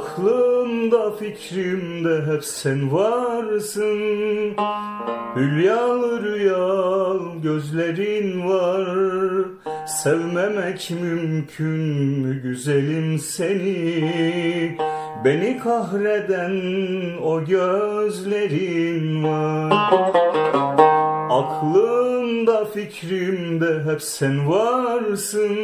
Aklımda fikrimde hep sen varsın. Hülyalı rüyal gözlerin var. Sevmemek mümkün mü güzelim seni? Beni kahreden o gözlerin var. Aklımda fikrimde hep sen varsın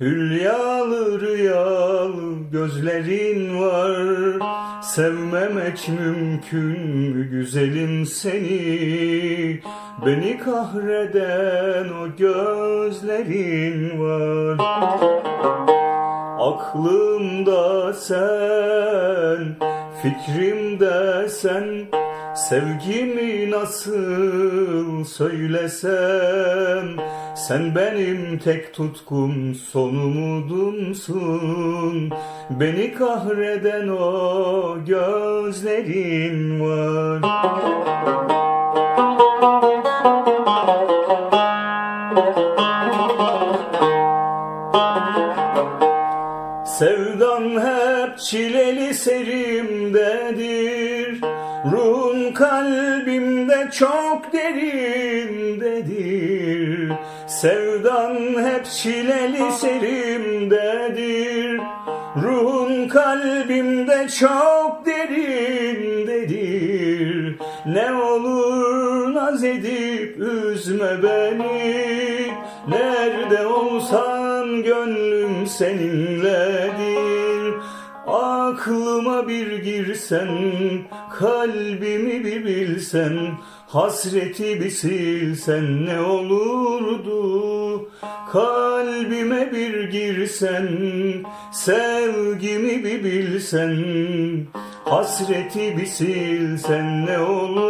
Hülyalı rüyalı gözlerin var. Sevmemek mümkün mü güzelim seni? Beni kahreden o gözlerin var. Aklımda sen, fikrimde sen Sevgimi nasıl söylesem Sen benim tek tutkum son umudumsun. Beni kahreden o gözlerin var. Sevdan hep çileli serimdedir Ruhun kalbimde çok derindedir Sevdan hep çileli serimdedir Ruhun kalbimde çok derindedir Ne olur naz edip üzme beni. Nerede olsan gönlüm seninledir Aklıma bir girsen, kalbimi bir bilsen Hasreti bir silsen ne olurdu? Kalbime bir girsen, sevgimi bir bilsen Hasreti bir silsen ne olur